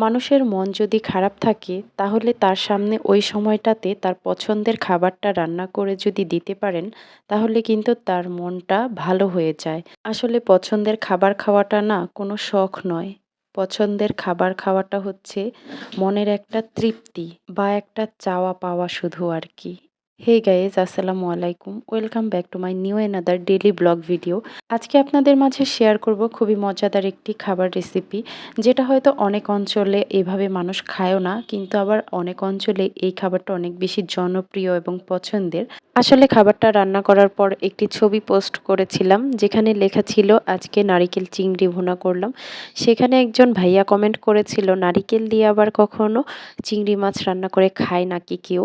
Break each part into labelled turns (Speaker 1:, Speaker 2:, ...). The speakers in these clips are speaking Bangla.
Speaker 1: মানুষের মন যদি খারাপ থাকে, তাহলে তার সামনে ওই সময়টাতে তার পছন্দের খাবারটা রান্না করে যদি দিতে পারেন, তাহলে কিন্তু তার মনটা ভালো হয়ে যায়। আসলে পছন্দের খাবার খাওয়াটা না কোনো শখ নয়। পছন্দের খাবার খাওয়াটা হচ্ছে মনের একটা তৃপ্তি বা একটা চাওয়া পাওয়া শুধু আর কি। হে গাইজ আসসালামু আলাইকুম। Welcome back to my new another daily vlog video আজকে আপনাদের মাঝে শেয়ার করব খুবই মজাদার একটি খাবার রেসিপি যেটা হয়তো অনেক অঞ্চলে এভাবে মানুষ খায়ও না, কিন্তু আবার অনেক অঞ্চলে এই খাবারটা অনেক বেশি জনপ্রিয় এবং পছন্দের। আসলে খাবারটা রান্না করার পর একটি ছবি পোস্ট করেছিলাম, যেখানে লেখা ছিল, আজকে নারিকেল চিংড়ি ভুনা করলাম। সেখানে একজন ভাইয়া কমেন্ট করেছিল, নারিকেল দিয়ে আবার কখনো চিংড়ি মাছ রান্না করে খায় নাকি কেউ?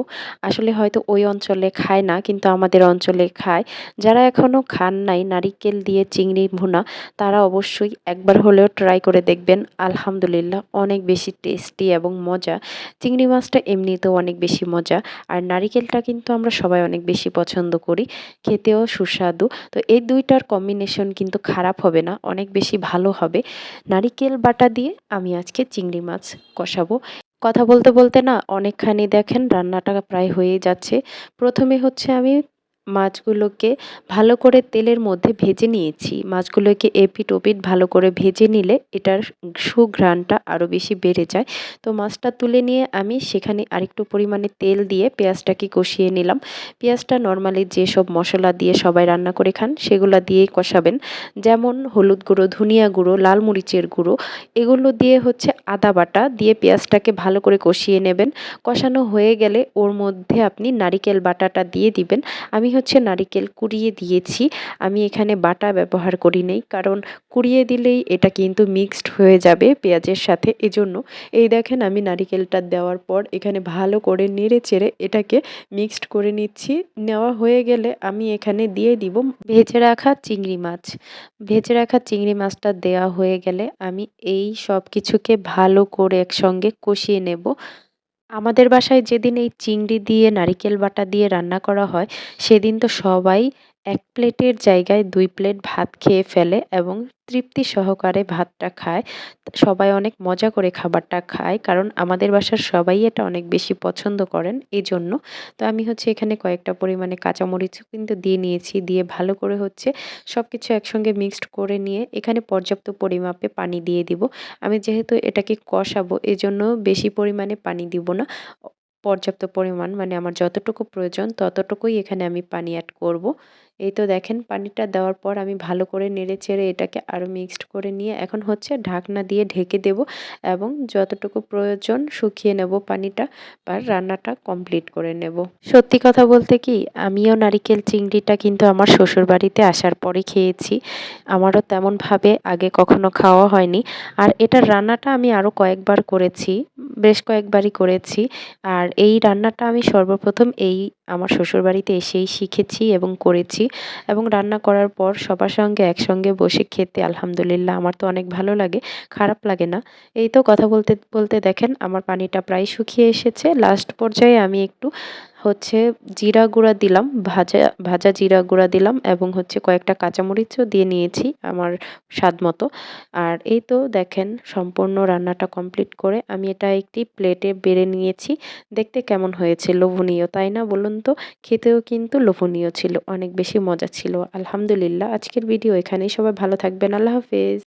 Speaker 1: আসলে হয়তো ওই অঞ্চলে খায় না, কিন্তু আমাদের অঞ্চলে খায়। যারা এখনও খান নাই নারিকেল দিয়ে চিংড়ি ভুনা, তারা অবশ্যই একবার হলেও ট্রাই করে দেখবেন। আলহামদুলিল্লাহ, অনেক বেশি টেস্টি এবং মজা। চিংড়ি মাছটা এমনিতেও অনেক বেশি মজা, আর নারিকেলটা কিন্তু আমরা সবাই অনেক বেশি পছন্দ করি, খেতেও সুস্বাদু। তো এই দুইটার কম্বিনেশন কিন্তু খারাপ হবে না, অনেক বেশি ভালো হবে। নারিকেল বাটা দিয়ে আমি আজকে চিংড়ি মাছ কষাবো। কথা বলতে বলতে না, অনেকখানি দেখেন রান্নাটা প্রায় হয়ে যাচ্ছে। প্রথমে হচ্ছে আমি মাছগুলোকে ভালো করে তেলের মধ্যে ভেজে নিয়েছি। মাছগুলোকে এপিট ওপিট ভালো করে ভেজে নিলে এটার সুঘ্রাণটা আরও বেশি বেড়ে যায়। তো মাছটা তুলে নিয়ে আমি সেখানে আরেকটু পরিমাণে তেল দিয়ে পেঁয়াজটাকে কষিয়ে নিলাম। পেঁয়াজটা নর্মালি যেসব মশলা দিয়ে সবাই রান্না করে খান, সেগুলো দিয়েই কষাবেন। যেমন হলুদ গুঁড়ো, ধনিয়া গুঁড়ো, লাল মরিচের গুঁড়ো, এগুলো দিয়ে হচ্ছে আদা বাটা দিয়ে পেঁয়াজটাকে ভালো করে কষিয়ে নেবেন। কষানো হয়ে গেলে ওর মধ্যে আপনি নারিকেল বাটাটা দিয়ে দিবেন। আমি হচ্ছে নারিকেল, কুড়িয়ে দিয়েছি। আমি এখানে বাটা ব্যবহার করি নেই, কারণ কুড়িয়ে দিলেই এটা কিন্তু মিক্সড হয়ে যাবে পেঁয়াজের সাথে। এজন্য এই দেখেন আমি নারিকেলটা দেওয়ার পর এখানে ভালো করে নেড়ে চেড়ে এটাকে মিক্সড করে নিচ্ছি। নেওয়া হয়ে গেলে আমি এখানে দিয়ে দিব ভেজে রাখা চিংড়ি মাছ। ভেজে রাখা চিংড়ি মাছটা দেওয়া হয়ে গেলে আমি এই সব কিছুকে ভালো করে একসঙ্গে কষিয়ে নেব। আমাদের বাসায় যেদিন এই চিংড়ি দিয়ে, নারিকেল বাটা দিয়ে রান্না করা হয়, সেদিন তো সবাই এক প্লেটের জায়গায় দুই প্লেট ভাত খেয়ে ফেলে এবং তৃপ্তি সহকারে ভাতটা খায়। সবাই অনেক মজা করে খাবারটা খায়, কারণ আমাদের বাসার সবাই এটা অনেক বেশি পছন্দ করেন এই জন্য তো আমি হচ্ছে এখানে কয়েকটা পরিমাণে কাঁচামরিচও কিন্তু দিয়ে নিয়েছি, দিয়ে ভালো করে হচ্ছে সব কিছু একসঙ্গে মিক্সড করে নিয়ে এখানে পর্যাপ্ত পরিমাপে পানি দিয়ে দিব। আমি যেহেতু এটাকে কষাবো, এজন্য বেশি পরিমাণে পানি দিব না। পর্যাপ্ত পরিমাণ মানে আমার যতটুকু প্রয়োজন ততটুকুই এখানে আমি পানি অ্যাড করব। এই তো দেখেন পানিটা দেওয়ার পর আমি ভালো করে নেড়ে চেড়ে এটাকে আরও মিক্সড করে নিয়ে এখন হচ্ছে ঢাকনা দিয়ে ঢেকে দেব এবং যতটুকু প্রয়োজন শুকিয়ে নেব পানিটা আর রান্নাটা কমপ্লিট করে নেব। সত্যি কথা বলতে কি, আমিও নারিকেল চিংড়িটা কিন্তু আমার শ্বশুর বাড়িতে আসার পরে খেয়েছি। আমারও তেমনভাবে আগে কখনো খাওয়া হয়নি। আর এটার রান্নাটা আমি আরও কয়েকবার করেছি, বেশ কয়েকবারই করেছি। আর এই রান্নাটা আমি সর্বপ্রথম এই আমার শ্বশুরবাড়িতে এসেই শিখেছি এবং করেছি এবং রান্না করার পর সবার সঙ্গে একসঙ্গে বসে খেতে আলহামদুলিল্লাহ আমার তো অনেক ভালো লাগে, খারাপ লাগে না। এই তো কথা বলতে বলতে দেখেন আমার পানিটা প্রায় শুকিয়ে এসেছে। লাস্ট পর্যায়ে আমি একটু হচ্ছে জিরা গুঁড়া দিলাম, ভাজা ভাজা জিরা গুঁড়া দিলাম এবং হচ্ছে কয়েকটা কাঁচামরিচও দিয়ে নিয়েছি আমার স্বাদ মতো। আর এই তো দেখেন সম্পূর্ণ রান্নাটা কমপ্লিট করে আমি এটা একটি প্লেটে বেড়ে নিয়েছি। দেখতে কেমন হয়েছে? লোভনীয়, তাই না বলুন তো? খেতেও কিন্তু লোভনীয় ছিল, অনেক বেশি মজা ছিল। আলহামদুলিল্লাহ, আজকের ভিডিও এখানেই। সবাই ভালো থাকবেন, আল্লাহ হাফেজ।